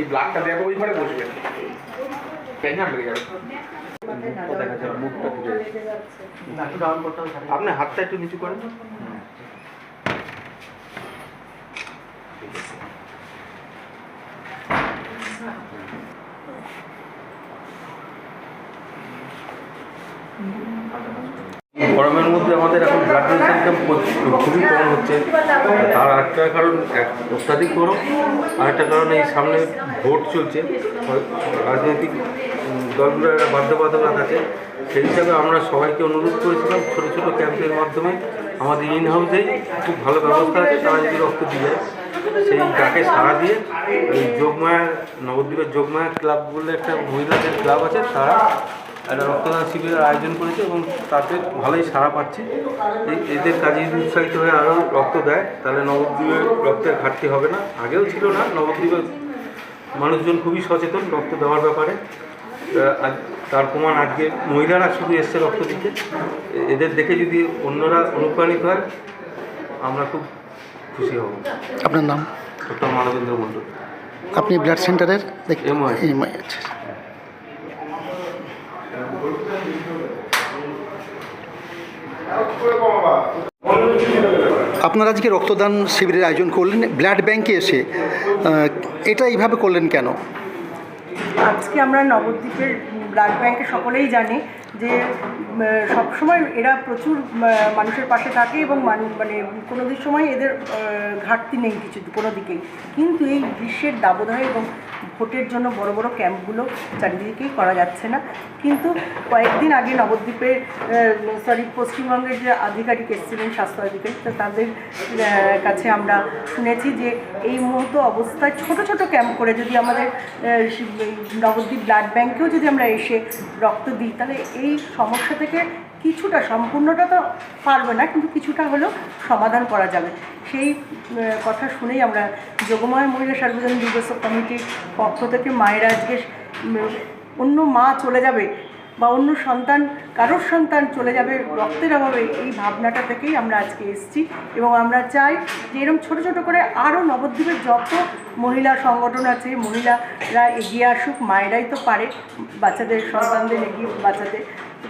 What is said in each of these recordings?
এই ব্লাকটা দেখো ওই ঘরে বসবে। প্যান্ডাম লেগে যাবে মুখটা খুলে আপনি হাতটা একটু নিচু করেন। গরমের মধ্যে আমাদের এখন ব্লাড ক্যাম্প খুবই কম হচ্ছে। তার একটা কারণ অত্যাধিক গরম, আর একটা কারণ এই সামনে ভোট চলছে। রাজনৈতিক দলগুলো একটা বাধ্যবাধকতা আছে। সেই হিসাবে আমরা সবাইকে অনুরোধ করেছিলাম ছোটো ছোটো ক্যাম্পের মাধ্যমে আমাদের ইন হাউসেই খুব ভালো ব্যবস্থা আছে। তারা যদি রক্ত দিয়ে যায় সেই ডাকে সাড়া দিয়ে এই যোগমায়া, নবদ্বীপের যোগমায়া ক্লাব বলে একটা মহিলাদের ক্লাব আছে, তারা একটা রক্তদান শিবিরের আয়োজন করেছে এবং তাতে ভালোই সাড়া পাচ্ছে। এদের কাজে উৎসাহিত হয়ে আরও রক্ত দেয়, তাহলে নবদ্বীপে রক্তের ঘাটতি হবে না। আগেও ছিল না, নবদ্বীপের মানুষজন খুবই সচেতন রক্ত দেওয়ার ব্যাপারে। তার প্রমাণ আজকে মহিলারা শুধু এসছে রক্ত দিতে। এদের দেখে যদি অন্যরা অনুপ্রাণিত হয়, আমরা খুব খুশি হব। আপনার নাম? ডক্টর মানবেন্দ্র মণ্ডল। আপনি ব্লাড সেন্টারের আচ্ছা আপনারা আজকে রক্তদান শিবিরের আয়োজন করলেন ব্লাড ব্যাংকে এসে এটা এইভাবে করলেন কেন? আজকে আমরা নবদ্বীপের ব্লাড ব্যাঙ্কে সকলেই জানি যে সবসময় এরা প্রচুর মানুষের পাশে থাকে এবং মানে কোনো সময় এদের ঘাটতি নেই কিছু কোনো দিকেই। কিন্তু এই গ্রীষ্মের দাবদাহে এবং ভোটের জন্য বড় বড় ক্যাম্পগুলো চারিদিকেই করা যাচ্ছে না। কিন্তু কয়েকদিন আগে নবদ্বীপের সরি পশ্চিমবঙ্গের যে আধিকারিক এসেছিলেন, স্বাস্থ্য আধিকারিক, তো তাদের কাছে আমরা শুনেছি যে এই মুহূর্ত অবস্থায় ছোট ছোট ক্যাম্প করে যদি আমাদের নবদ্বীপ ব্লাড ব্যাংকেও যদি আমরা এসে রক্ত দিই, তাহলে এই সমস্যা থেকে কিছুটা সম্পূর্ণটা তো পারবে না, কিন্তু কিছুটা হলেও সমাধান করা যাবে। সেই কথা শুনেই আমরা যোগময় মহিলা সার্বজনীন দিবস কমিটির পক্ষ থেকে মায়েরা আজকে অন্য মা চলে যাবে বা অন্য সন্তান, কারোর সন্তান চলে যাবে, রক্তের অভাবে এই ভাবনাটা থেকেই আমরা আজকে এসেছি এবং আমরা চাই যে এরকম ছোটো ছোটো করে আরও নবদ্বীপের যত মহিলা সংগঠন আছে, মহিলারা এগিয়ে আসুক, মায়েরাই তো পারে, বাচ্চাদের, সন্তানদের এগিয়ে, বাচ্চাদের,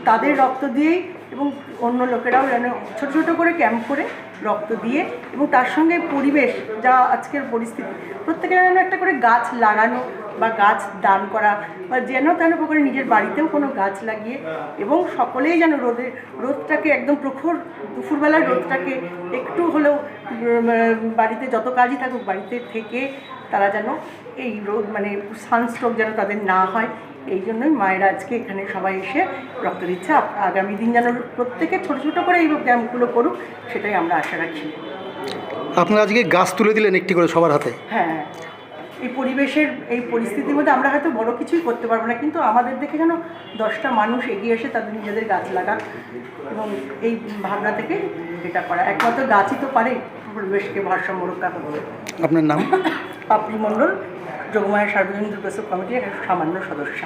তাদের রক্ত দিয়েই এবং অন্য লোকেরাও যেন ছোটো ছোটো করে ক্যাম্প করে রক্ত দিয়ে এবং তার সঙ্গে পরিবেশ যা আজকের পরিস্থিতি। প্রত্যেকের যেন একটা করে গাছ লাগানো বা গাছ দান করা বা যেন তেন করে নিজের বাড়িতেও কোনো গাছ লাগিয়ে এবং সকলেই যেন রোদের রোদটাকে একদম প্রখর দুপুরবেলার রোদটাকে একটু হলেও বাড়িতে যত কাজই থাকুক বাড়িতে থেকে তারা যেন এই রোদ মানে সানস্ট্রোক যেন তাদের না হয়। এই জন্যই মায়েরা আজকে এখানে সবাই এসে রক্ত দিচ্ছে। আগামী দিন যেন প্রত্যেকে ছোটো ছোটো করে এই ক্যাম্পগুলো করুক সেটাই আমরা আশা রাখছি। আপনারা আজকে গাছ তুলে দিলেন একটি করে সবার হাতে? হ্যাঁ। এই পরিবেশের এই পরিস্থিতির মধ্যে আমরা হয়তো বড় কিছুই করতে পারব না কিন্তু আমাদের দেখে যেন দশটা মানুষ এগিয়ে এসে তাদের নিজেদের গাছ লাগাক এবং এই ভাবনা থেকে এটা করা। একমাত্র গাছই তো পারে পরিবেশকে ভারসাম্য রক্ষা করতে। আপনার নাম? পাপড়ি মণ্ডল। যোগমায়া সার্বজনীন দুর্গোৎসব কমিটির এক সামান্য সদস্য।